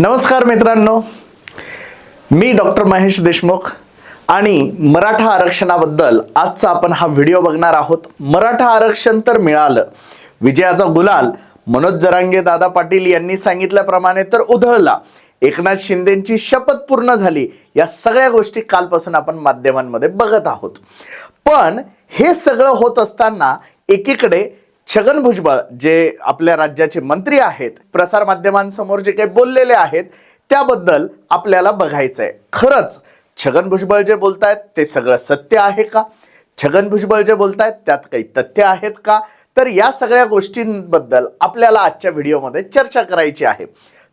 नमस्कार मित्रांनो. मी डॉक्टर महेश देशमुख आणि मराठा आरक्षणाबद्दल आजचा आपण हा व्हिडिओ बघणार आहोत. मराठा आरक्षण तर मिळालं. विजयाचा गुलाल मनोज जरांगे दादा पाटील यांनी सांगितल्याप्रमाणे तर उधळला. एकनाथ शिंदेची शपथ पूर्ण झाली. या सगळ्या गोष्टी कालपासून आपण माध्यमांमध्ये बघत आहोत. पण हे सगळं होत असताना एकीकडे छगन भुजबळ जे आपल्या राज्याचे मंत्री आहेत प्रसार माध्यमांसमोर जे काही बोललेले आहेत त्याबद्दल आपल्याला बघायचं आहे खरंच छगन भुजबळ जे बोलतायत ते सगळं सत्य आहे का? छगन भुजबळ जे बोलतायत त्यात काही तथ्य आहेत का? तर या सगळ्या गोष्टींबद्दल आपल्याला आजच्या व्हिडिओमध्ये चर्चा करायची आहे.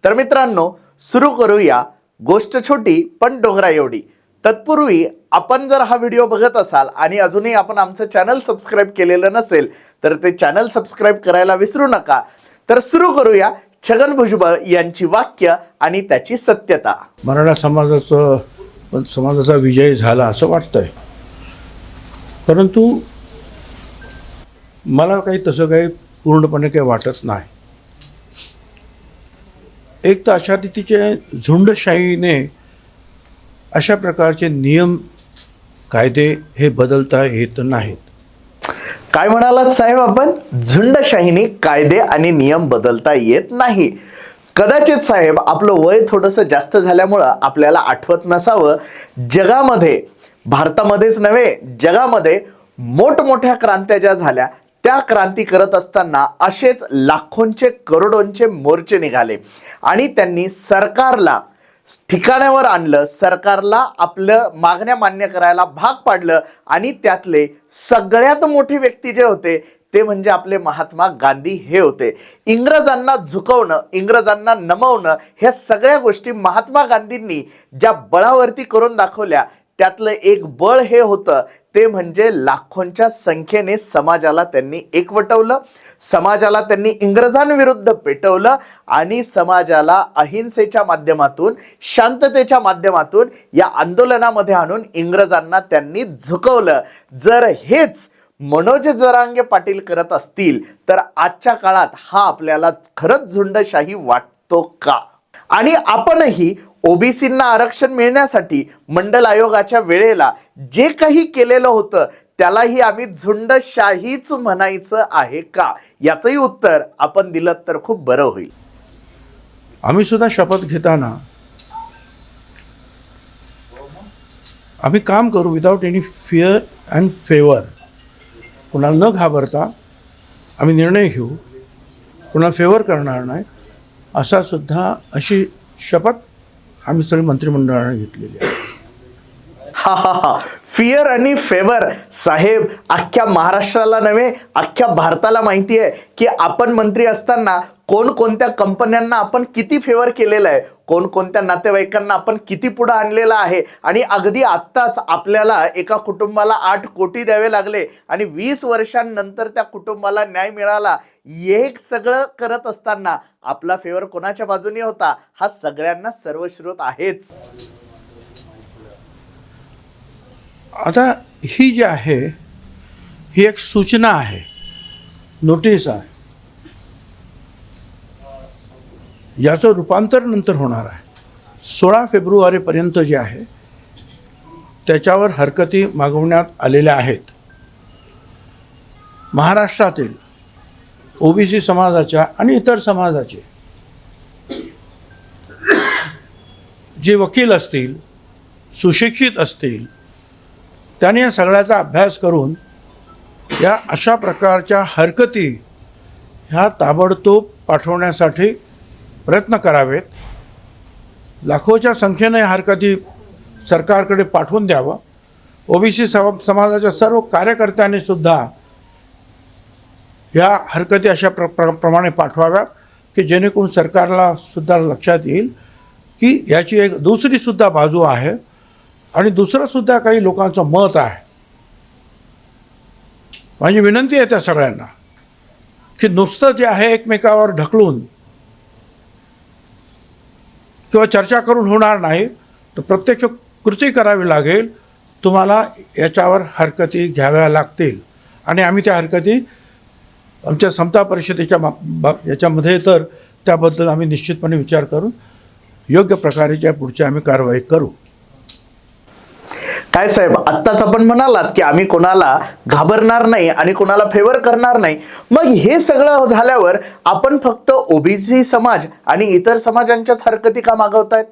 तर मित्रांनो सुरू करूया गोष्ट छोटी पण डोंगरा एवढी तत्पूर्वी आपण जर हा व्हिडिओ बघत असाल आणि अजूनही आपण आमचं चॅनल सबस्क्राईब केलेलं नसेल तर ते चॅनल सबस्क्राईब करायला विसरू नका. तर सुरू करूया छगन भुजबळ यांची वाक्य आणि त्याची सत्यता. मराठा समाजाचं समाजाचा विजय झाला असं वाटतंय. परंतु मला काही तसं काही पूर्णपणे काही वाटत नाही. एक तर अशा रीतीचे झुंडशाहीने अशा प्रकारचे नियम कायदे हे बदलता येत नाहीत. काय म्हणालात साहेब आपण? झुंडशाहीने कायदे आणि नियम बदलता येत नाही. कदाचित साहेब आपलं वय थोडंसं जास्त झाल्यामुळं आपल्याला आठवत नसावं. जगामध्ये भारतामध्येच नव्हे जगामध्ये मोठमोठ्या क्रांत्या ज्या झाल्या त्या क्रांती करत असताना असेच लाखोंचे करोडोंचे मोर्चे निघाले. आणि त्यांनी सरकारला ठिकाणावर आणलं सरकारला आपलं मागण्या मान्य करायला भाग पाडलं आणि त्यातले सगळ्यात मोठे व्यक्ती जे होते ते म्हणजे आपले महात्मा गांधी हे होते. इंग्रजांना झुकवणं इंग्रजांना नमवणं ह्या सगळ्या गोष्टी महात्मा गांधींनी ज्या बळावरती करून दाखवल्या त्यातलं एक बळ हे होतं ते म्हणजे लाखोंच्या संख्येने समाजाला त्यांनी एकवटवलं. समाजाला त्यांनी इंग्रजांविरुद्ध पेटवलं आणि समाजाला अहिंसेच्या माध्यमातून शांततेच्या माध्यमातून या आंदोलनामध्ये आणून इंग्रजांना त्यांनी झुकवलं. जर हेच मनोज जरांगे पाटील करत असतील तर आजच्या काळात हा आपल्याला खरंच झुंडशाही वाटतो का? आणि आपणही ओबीसींना आरक्षण मिळण्यासाठी मंडल आयोगाच्या वेळेला जे काही केलेलं होतं त्यालाही आम्ही झुंडशाहीच म्हणायचं आहे का? याचंही उत्तर आपण दिलं तर खूप बरं होईल. आम्ही सुद्धा शपथ घेताना आम्ही काम करू without any fear and favour कुणाला न घाबरता आम्ही निर्णय घेऊ. कुणाला फेवर करणार नाही असा सुद्धा अशी शपथ आम्ही सगळी मंत्रिमंडळाने घेतलेली आहे. हा हा हा. फिअर आणि फेवर साहेब अख्ख्या महाराष्ट्राला नव्हे अख्ख्या भारताला माहिती आहे की आपण मंत्री असताना कोणकोणत्या कंपन्यांना आपण किती फेवर केलेलं आहे कोणकोणत्या नातेवाईकांना आपण किती पुढं आणलेलं आहे आणि अगदी आत्ताच आपल्याला एका कुटुंबाला आठ कोटी द्यावे लागले आणि वीस वर्षांनंतर त्या कुटुंबाला न्याय मिळाला हे सगळं करत असताना आपला फेवर कोणाच्या बाजूने होता? हा सगळ्यांना सर्वश्रोत आहेच. आता ही जी आहे ही एक सूचना आहे नोटीस आहे. याचं रूपांतर नंतर होणार आहे. सोळा फेब्रुवारीपर्यंत जे आहे त्याच्यावर हरकती मागवण्यात आलेल्या आहेत. महाराष्ट्रातील ओबीसी समाजाच्या आणि इतर समाजाचे जे वकील असतील सुशिक्षित असतील त्याने या सगळ्याचा अभ्यास करून या अशा प्रकारच्या हरकती ह्या ताबडतोब पाठवण्यासाठी प्रयत्न करावेत. लाखोच्या संख्येने या हरकती सरकारकडे पाठवून द्यावं. ओबीसी सम समाजाच्या सर्व कार्यकर्त्यांनी सुद्धा ह्या हरकती अशा प्र प्र प्रमाणे पाठवाव्यात की जेणेकरून सरकारला सुद्धा लक्षात येईल की याची एक दुसरीसुद्धा बाजू आहे. आणि दुसरं सुद्धा काही लोकांचं मत आहे. माझी विनंती आहे त्या सगळ्यांना की नुसतं जे आहे एकमेकावर ढकलून किंवा चर्चा करून होणार नाही तर प्रत्यक्ष कृती करावी लागेल. तुम्हाला याच्यावर हरकती घ्याव्या लागतील. आणि आम्ही त्या हरकती आमच्या समता परिषदेच्या मा याच्यामध्ये तर त्याबद्दल आम्ही निश्चितपणे विचार करून योग्य प्रकारेच्या पुढच्या आम्ही कारवाई करू. काय साहेब आत्ताच आपण म्हणालात की आम्ही कोणाला घाबरणार नाही आणि कोणाला फेवर करणार नाही. मग हे सगळं झाल्यावर आपण फक्त ओबीसी समाज आणि इतर समाजांच्याच हरकती का मागवतायत?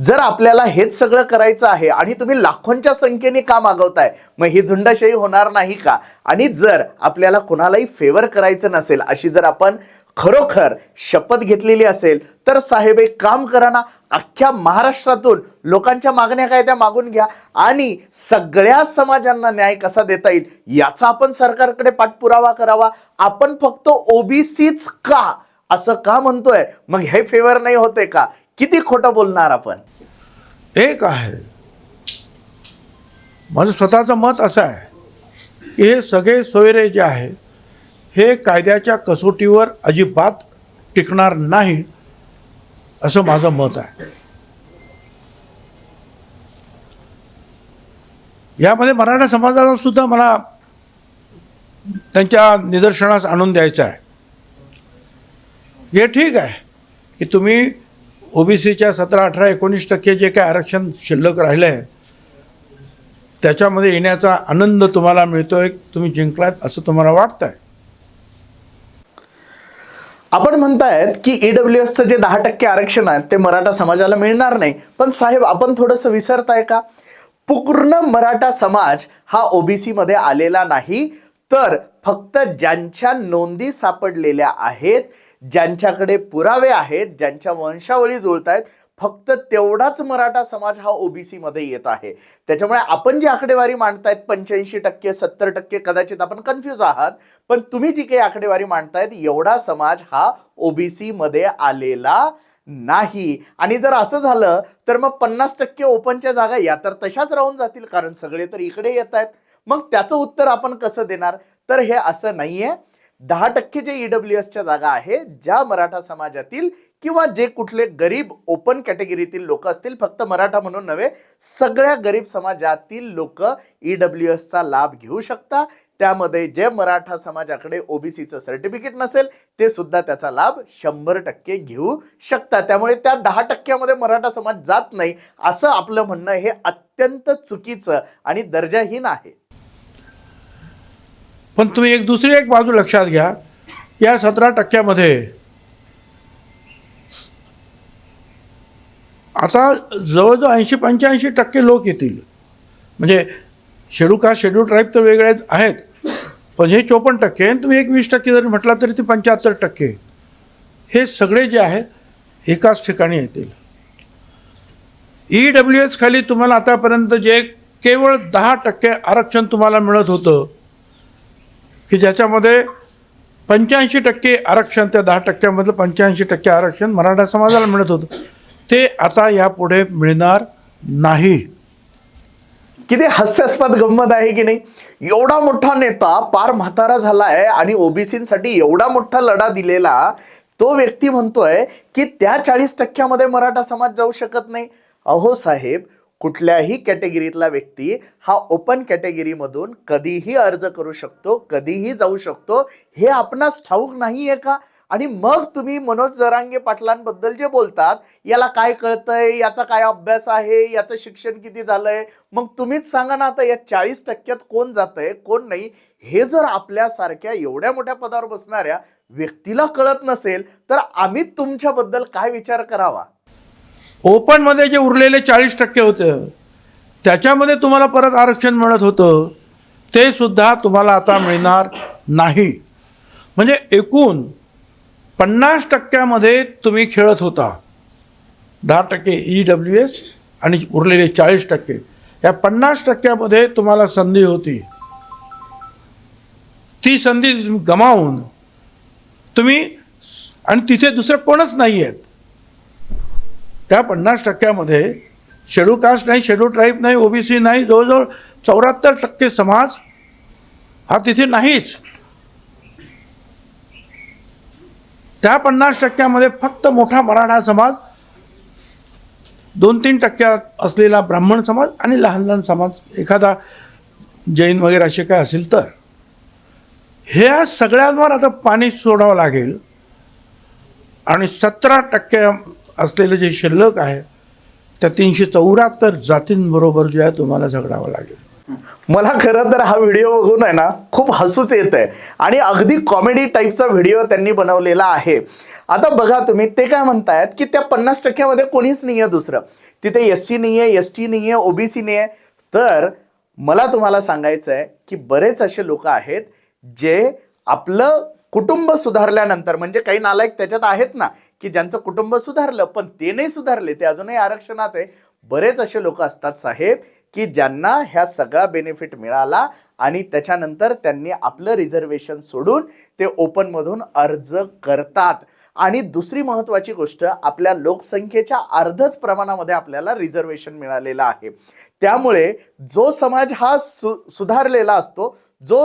जर आपल्याला हेच सगळं करायचं आहे आणि तुम्ही लाखोंच्या संख्येने का मागवताय मग ही झुंडाशाही होणार नाही का? आणि जर आपल्याला कोणालाही फेवर करायचं नसेल अशी जर आपण खरोखर शपथ घेतलेली असेल तर साहेब एक काम करा ना अख्ख्या महाराष्ट्रातून लोकांच्या मागण्या काय त्या मागून घ्या. आणि सगळ्या समाजांना न्याय कसा देता येईल याचा आपण सरकारकडे पाठपुरावा करावा. आपण फक्त ओबीसीच का? असं का म्हणतोय? मग हे फेवर नाही होते का? किती खोटं बोलणार आपण? एक आहे. माझं स्वतःचं मत असं आहे की हे सगळे सोयरे जे आहे हे कायद्याच्या कसोटीवर अजिबात टिकणार नाही असं माझं मत आहे. यामध्ये मराठा समाजाला सुद्धा मला त्यांच्या निदर्शनास आणून द्यायचं आहे. हे ठीक आहे की तुम्ही ओबीसीच्या सतरा अठरा एकोणीस टक्के जे काय आरक्षण शिल्लक राहिलं आहे त्याच्यामध्ये येण्याचा आनंद तुम्हाला मिळतोय तुम्ही जिंकलात असं तुम्हाला वाटतंय. आपण म्हणतायत की ईडब्ल्यू एसचं जे दहा टक्के आरक्षण आहे ते मराठा समाजाला मिळणार नाही. पण साहेब आपण थोडंसं विसरताय का? पूर्ण मराठा समाज हा ओबीसी मध्ये आलेला नाही तर फक्त ज्यांच्या नोंदी सापडलेल्या आहेत ज्यांच्याकडे पुरावे आहेत ज्यांच्या वंशावळी जुळत आहेत फक्त तेवढाच मराठा समाज हा ओबीसी मध्ये येत आहे. त्याच्यामुळे आपण जी आकडेवारी मांडतायत पंच्याऐंशी टक्के सत्तर टक्के कदाचित आपण कन्फ्यूज आहात पण तुम्ही जी काही आकडेवारी मांडतायत एवढा समाज हा ओबीसी मध्ये आलेला नाही. आणि जर असं झालं तर मग पन्नास टक्के ओपनच्या जागा या तर तशाच राहून जातील कारण सगळे तर इकडे येत आहेत मग त्याचं उत्तर आपण कसं देणार? तर हे असं नाहीये. दहा टक्के जे ईडब्ल्यू एसच्या जागा आहे ज्या मराठा समाजातील किंवा जे कुठले गरीब ओपन कॅटेगरीतील लोक असतील फक्त मराठा म्हणून नव्हे सगळ्या गरीब समाजातील लोक ईडब्ल्यू एसचा लाभ घेऊ शकता. त्यामध्ये जे मराठा समाजाकडे ओबीसीचं सर्टिफिकेट नसेल ते सुद्धा त्याचा लाभ शंभर टक्के घेऊ शकतात त्यामुळे त्या दहा टक्क्यामध्ये मराठा समाज जात नाही असं आपलं म्हणणं हे अत्यंत चुकीचं आणि दर्जाहीन आहे. पण तुम्ही एक दुसरी एक बाजू लक्षात घ्या. या सतरा टक्क्यामध्ये आता जवळजवळ ऐंशी पंच्याऐंशी टक्के लोक येतील. म्हणजे शेड्यूल कास्ट शेड्यूल ट्राईब तर वेगळे आहेत. पण हे चोपन्न टक्के आणि तुम्ही एक वीस टक्के जरी म्हटला तरी ते पंच्याहत्तर टक्के. हे सगळे जे आहेत एकाच ठिकाणी येतील. ई डब्ल्यू एस खाली तुम्हाला आतापर्यंत जे केवळ दहा टक्के आरक्षण तुम्हाला मिळत होतं की ज्याच्यामध्ये पंच्याऐंशी टक्के आरक्षण त्या दहा टक्क्यामधलं पंच्याऐंशी टक्के आरक्षण मराठा समाजाला मिळत होतं. ते आता यापुढे मिळणार नाही. किती हास्यास्पद गंमत आहे की नाही? एवढा मोठा नेता पार म्हातारा झालाय आणि ओबीसीसाठी एवढा मोठा लढा दिलेला तो व्यक्ती म्हणतोय की त्या चाळीस टक्क्यामध्ये मराठा समाज जाऊ शकत नाही. अहो साहेब कुठल्याही कॅटेगरीतला व्यक्ती हा ओपन कॅटेगरीमधून कधीही अर्ज करू शकतो कधीही जाऊ शकतो. हे आपणास ठाऊक नाही आहे का? आणि मग तुम्ही मनोज जरांगे पाटलांबद्दल जे बोलतात याला काय कळतंय याचा काय अभ्यास आहे याचं शिक्षण किती झालंय? मग तुम्हीच सांगा ना आता या चाळीस टक्क्यात कोण जातंय कोण नाही? हे जर आपल्यासारख्या एवढ्या मोठ्या पदावर बसणाऱ्या व्यक्तीला कळत नसेल तर आम्ही तुमच्याबद्दल काय विचार करावा? ओपनमध्ये जे उरलेले चाळीस टक्के होतं त्याच्यामध्ये तुम्हाला परत आरक्षण मिळत होतं ते सुद्धा तुम्हाला आता मिळणार नाही. म्हणजे एकूण पन्नास टक्क्यामध्ये तुम्ही खेळत होता. दहा टक्के ई डब्ल्यू एस आणि उरलेले चाळीस टक्के. या पन्नास टक्क्यामध्ये तुम्हाला संधी होती. ती संधी तुम्ही गमावून तुम्ही आणि तिथे दुसरं कोणच नाही आहेत त्या पन्नास टक्क्यामध्ये शेड्यूल कास्ट नाही शेड्यूल ट्राईब नाही ओबीसी नाही जवळजवळ चौऱ्याहत्तर टक्के समाज हा तिथे नाहीच. त्या पन्नास टक्क्यामध्ये फक्त मोठा मराठा समाज दोन तीन टक्क्यात असलेला ब्राह्मण समाज आणि लहान लहान समाज एखादा जैन वगैरे असे काय असेल तर. ह्या सगळ्यांवर आता पाणी सोडावं लागेल आणि सतरा टक्के असलेलं जे शिल्लक आहे त्या तीनशे चौऱ्याहत्तर जातींबरोबर जे आहे तुम्हाला झगडावं लागेल. मला खरं तर हा व्हिडिओ बघून आहे ना खूप हसूच येत आहे आणि अगदी कॉमेडी टाईपचा व्हिडिओ त्यांनी बनवलेला आहे. आता बघा तुम्ही ते काय म्हणतायत की त्या पन्नास टक्क्यामध्ये कोणीच नाही आहे दुसरं. तिथे एस सी नाही आहे एस टी नाही आहे ओबीसी नाही आहे तर मला तुम्हाला सांगायचं आहे की बरेच असे लोक आहेत जे आपलं कुटुंब सुधारल्यानंतर म्हणजे काही नालायक त्याच्यात आहेत ना की ज्यांचं कुटुंब सुधारलं पण ते नाही सुधारले ते अजूनही आरक्षणात आहे. बरेच असे लोक असतात साहेब की ज्यांना ह्या सगळा बेनिफिट मिळाला आणि त्याच्यानंतर त्यांनी आपलं रिझर्वेशन सोडून ते ओपनमधून अर्ज करतात. आणि दुसरी महत्त्वाची गोष्ट आपल्या लोकसंख्येच्या अर्धच प्रमाणामध्ये आपल्याला रिझर्वेशन मिळालेलं आहे. त्यामुळे जो समाज हा सु सुधारलेला असतो जो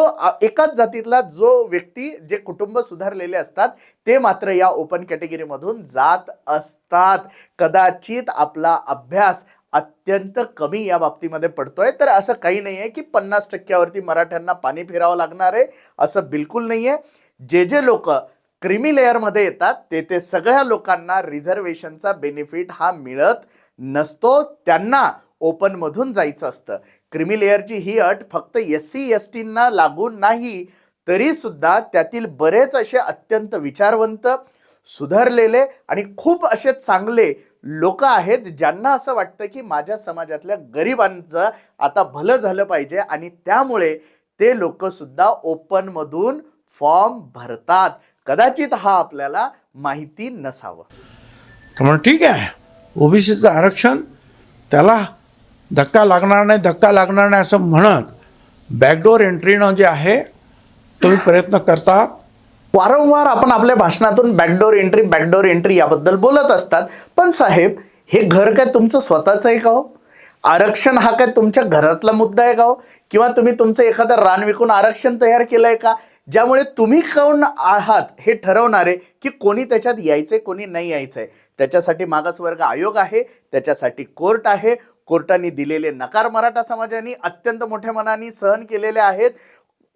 एकाच जातीतला जो व्यक्ती जे कुटुंब सुधारलेले असतात ते मात्र या ओपन कॅटेगरीमधून जात असतात. कदाचित आपला अभ्यास अत्यंत कमी या बाबतीमध्ये पडतोय. तर असं काही नाही आहे की पन्नास टक्क्यावरती मराठ्यांना पाणी फिरावं लागणार आहे असं बिलकुल नाही आहे जे जे लोक क्रिमी लेअरमध्ये येतात ते ते सगळ्या लोकांना रिझर्वेशनचा बेनिफिट हा मिळत नसतो. त्यांना ओपनमधून जायचं असतं. क्रिमी लेअरची ही अट फक्त एस सी एस टींना लागून नाही तरी सुद्धा त्यातील बरेच असे अत्यंत विचारवंत सुधारलेले आणि खूप असे चांगले लोक आहेत ज्यांना असं वाटतं की माझ्या समाजातल्या गरिबांचं आता भलं झालं पाहिजे आणि त्यामुळे ते लोकसुद्धा ओपनमधून फॉर्म भरतात. कदाचित हा आपल्याला माहिती नसावं. तर ठीक आहे. ओबीसीचं आरक्षण त्याला धक्का लागणार नाही धक्का लागणार नाही असं म्हणत बॅकडोर एंट्रीनं जे आहे तुम्ही प्रयत्न करता. वारंवार आपण आपल्या भाषणातून बॅकडोर एंट्री बॅकडोर एंट्री याबद्दल बोलत असतात. पण साहेब हे घर काय तुमचं स्वतःचं आहे का हो? आरक्षण हा काय तुमच्या घरातला मुद्दा आहे का हो? किंवा तुम्ही तुमचं एखादं रान विकून आरक्षण तयार केलं आहे का? ज्यामुळे तुम्ही कोण आहात हे ठरवणारे की कोणी त्याच्यात यायचंय कोणी नाही यायचंय. त्याच्यासाठी मागासवर्ग आयोग आहे त्याच्यासाठी कोर्ट आहे कोर्टाने दिलेले नकार मराठा समाजाने अत्यंत मोठ्या मनाने सहन केलेले आहेत.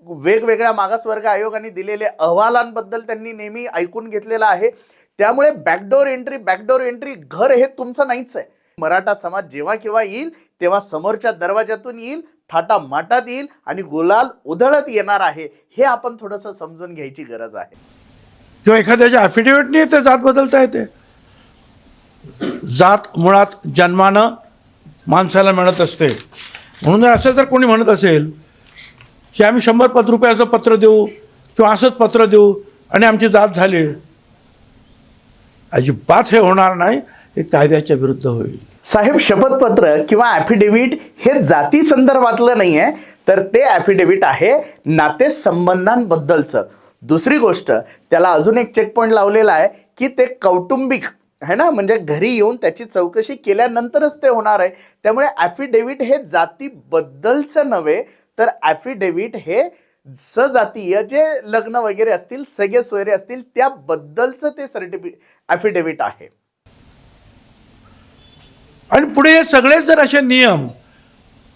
वेगवेगळ्या मागासवर्ग आयोगाने दिलेले अहवालांबद्दल त्यांनी नेहमी ऐकून घेतलेलं आहे. त्यामुळे बॅकडोर एंट्री बॅकडोर एंट्री घर हे तुमचं नाहीच आहे. मराठा समाज जेव्हा केव्हा येईल तेव्हा समोरच्या दरवाजातून येईल थाटा माटात येईल आणि गुलाल उधळत येणार आहे. हे आपण थोडंसं समजून घ्यायची गरज आहे. किंवा एखाद्याच्या ॲफिडेविटने ते जात बदलता येते. जात मुळात जन्मानं माणसाला मिळत असते. म्हणून असं जर कोणी म्हणत असेल की आम्ही शंभर पत रुपयाचं पत्र देऊ किंवा असंच पत्र देऊ आणि आमची जात झाली अजिबात हे होणार नाही हे कायद्याच्या विरुद्ध होईल. साहेब शपथपत्र किंवा ॲफिडेव्हिट हे जाती संदर्भातलं नाही आहे तर ते ॲफिडेव्हिट आहे नाते संबंधांबद्दलचं दुसरी गोष्ट त्याला अजून एक चेक पॉईंट लावलेला आहे की ते कौटुंबिक है ना? म्हणजे घरी येऊन त्याची चौकशी केल्यानंतरच ते होणार आहे. त्यामुळे ॲफिडेव्हिट हे जातीबद्दलचं नव्हे तर ॲफिडेव्हिट हे सजातीय जे लग्न वगैरे असतील सगळे सोयरे असतील त्याबद्दलचं ते सर्टिफि ॲफिडेव्हिट आहे. आणि पुढे हे सगळेच जर असे नियम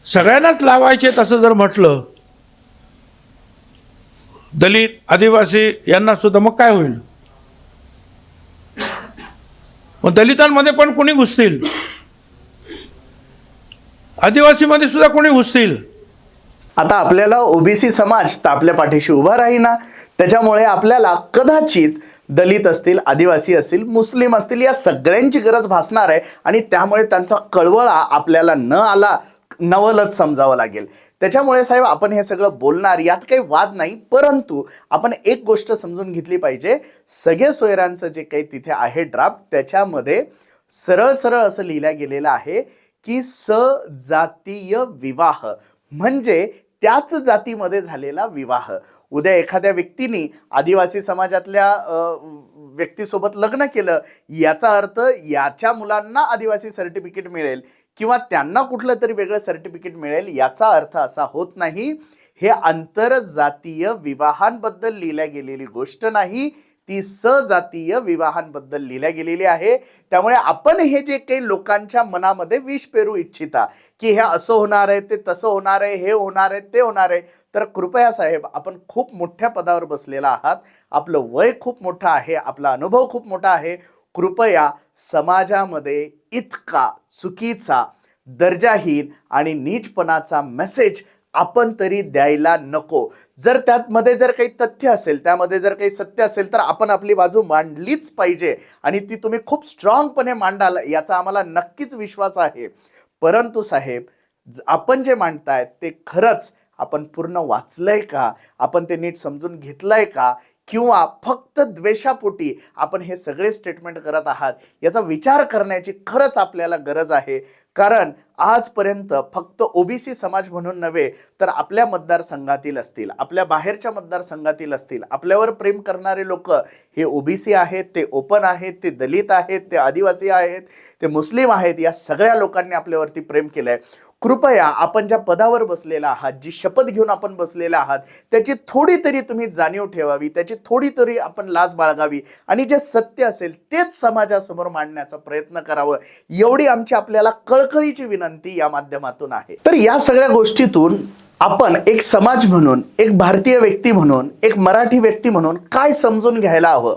सगळ्यांनाच लावायचे तसं जर म्हटलं दलित आदिवासी यांना सुद्धा मग काय होईल? मग दलितांमध्ये पण कोणी घुसतील? आदिवासीमध्ये सुद्धा कोणी घुसतील? आता आपल्याला ओबीसी समाज तर आपल्या पाठीशी उभा राहीना. त्याच्यामुळे आपल्याला कदाचित दलित असतील आदिवासी असतील मुस्लिम असतील या सगळ्यांची गरज भासणार आहे. आणि त्यामुळे त्यांचा कळवळा आपल्याला न आला नवलच समजावं लागेल. त्याच्यामुळे साहेब आपण हे सगळं बोलणार यात काही वाद नाही परंतु आपण एक गोष्ट समजून घेतली पाहिजे. सगळे सोयरांचं जे काही तिथे आहे ड्राफ्ट त्याच्यामध्ये सरळ सरळ असं लिहिलं गेलेलं आहे की सजातीय विवाह. म्हणजे त्याच जातीमध्ये झालेला विवाह. उद्या एखाद्या व्यक्तीने आदिवासी समाजातल्या व्यक्तीसोबत लग्न केलं याचा अर्थ याच्या मुलांना आदिवासी सर्टिफिकेट मिळेल. किंवा त्यांना कुठलं तरी वेगळं सर्टिफिकेट मिळेल याचा अर्थ असा होत नाही. हे आंतरजातीय विवाहांबद्दल लिहिल्या गेलेली गोष्ट नाही. ती सजातीय विवाहांबद्दल लिहिल्या गेलेली आहे. त्यामुळे आपण हे जे काही लोकांच्या मनामध्ये विष पेरू इच्छिता की हे असं होणार आहे ते तसं होणार आहे हे होणार आहे ते होणार आहे तर कृपया साहेब आपण खूप मोठ्या पदावर बसलेला आहात. आपलं वय खूप मोठं आहे आपला अनुभव खूप मोठा आहे. कृपया समाजामध्ये इतका चुकीचा दर्जाहीन आणि नीचपणाचा मेसेज आपण तरी द्यायला नको. जर त्यामध्ये जर काही तथ्य असेल त्यामध्ये जर काही सत्य असेल तर आपण आपली बाजू मांडलीच पाहिजे. आणि ती तुम्ही खूप स्ट्रॉंगपणे मांडाल याचा आम्हाला नक्कीच विश्वास आहे. परंतु साहेब ज- आपण जे मांडताय ते खरंच आपण पूर्ण वाचलंय का? आपण ते नीट समजून घेतलंय का? किंवा फक्त द्वेषापोटी आपण हे सगळे स्टेटमेंट करत आहात याचा विचार करण्याची खरंच आपल्याला गरज आहे. कारण आजपर्यंत फक्त ओबीसी समाज म्हणून नव्हे तर आपल्या मतदारसंघातील असतील आपल्या बाहेरच्या मतदारसंघातील असतील आपल्यावर प्रेम करणारे लोक हे ओबीसी आहेत ते ओपन आहेत ते दलित आहेत ते आदिवासी आहेत ते मुस्लिम आहेत या सगळ्या लोकांनी आपल्यावरती प्रेम केलं आहे कृपया आपण ज्या पदावर बसलेला आहात जी शपथ घेऊन आपण बसलेला आहात त्याची थोडी तरी तुम्ही जाणीव ठेवावी त्याची थोडी तरी आपण लाज बाळगावी आणि जे सत्य असेल तेच समाजासमोर मांडण्याचा प्रयत्न करावं एवढी आमची आपल्याला कळकळीची विनंती या माध्यमातून आहे. तर या सगळ्या गोष्टीतून आपण एक समाज म्हणून एक भारतीय व्यक्ती म्हणून एक मराठी व्यक्ती म्हणून काय समजून घ्यायला हवं?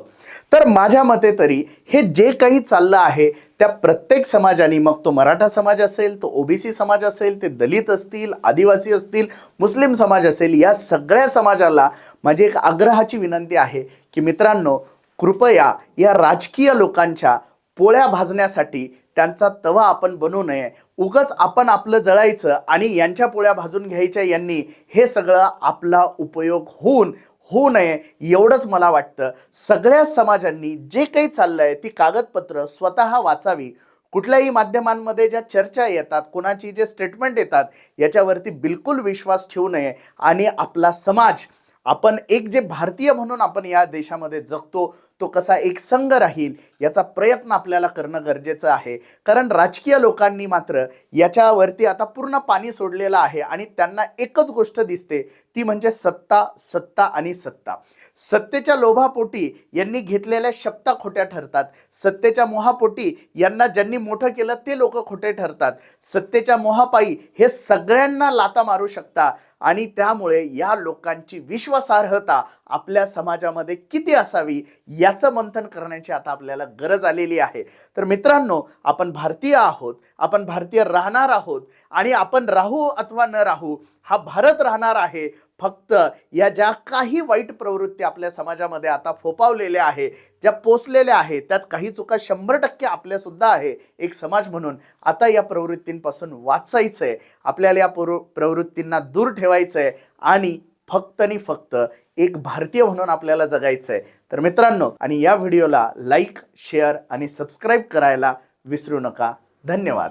तर माझ्या मते तरी हे जे काही चाललं आहे त्या प्रत्येक समाजाने मग तो मराठा समाज असेल तो ओबीसी समाज असेल ते दलित असतील आदिवासी असतील मुस्लिम समाज असेल या सगळ्या समाजाला माझी एक आग्रहाची विनंती आहे की मित्रांनो कृपया या राजकीय लोकांच्या पोळ्या भाजण्यासाठी त्यांचा तवा आपण बनू नये. उगच आपण आपलं जळायचं आणि यांच्या पोळ्या भाजून घ्यायच्या यांनी हे सगळं आपला उपयोग होऊन होऊ नये एवढंच मला वाटतं. सगळ्या समाजांनी जे काही चाललंय ती कागदपत्र स्वतः वाचावी. कुठल्याही माध्यमांमध्ये ज्या चर्चा येतात कोणाची जे स्टेटमेंट येतात याच्यावरती बिलकुल विश्वास ठेवू नये आणि आपला समाज आपण एक जे भारतीय म्हणून आपण या देशामध्ये जगतो तो कसा एक संघ राहील याचा प्रयत्न आपल्याला करणं गरजेचं आहे. कारण राजकीय लोकांनी मात्र याच्यावरती आता पूर्ण पाणी सोडलेलं आहे आणि त्यांना एकच गोष्ट दिसते ती म्हणजे सत्ता सत्ता आणि सत्ता. सत्तेच्या लोभापोटी यांनी घेतलेल्या शब्दा खोट्या ठरतात. सत्तेच्या मोहापोटी यांना ज्यांनी मोठं केलं ते लोक खोटे ठरतात. सत्तेच्या मोहापायी हे सगळ्यांना लाता मारू शकता आणि त्यामुळे या लोकांची विश्वासार्हता आपल्या समाजामध्ये किती असावी याचं मंथन करण्याची आता आपल्याला गरज आलेली आहे. तर मित्रांनो आपण भारतीय आहोत आपण भारतीय राहणार आहोत आणि आपण राहू अथवा न राहू हा भारत राहणार आहे फक्त या ज्या काही वाईट प्रवृत्ती आपल्या समाजामध्ये आता फोपावलेल्या आहे ज्या पोचलेल्या आहेत त्यात काही चुका शंभर टक्के आपल्यासुद्धा आहे एक समाज म्हणून. आता या प्रवृत्तींपासून वाचायचं आहे आपल्याला या प्रवृ प्रवृत्तींना दूर ठेवायचं आहे आणि फक्त आणि फक्त एक भारतीय म्हणून आपल्याला जगायचं आहे तर मित्रांनो आणि या व्हिडिओला लाईक शेअर आणि सबस्क्राईब करायला विसरू नका. धन्यवाद.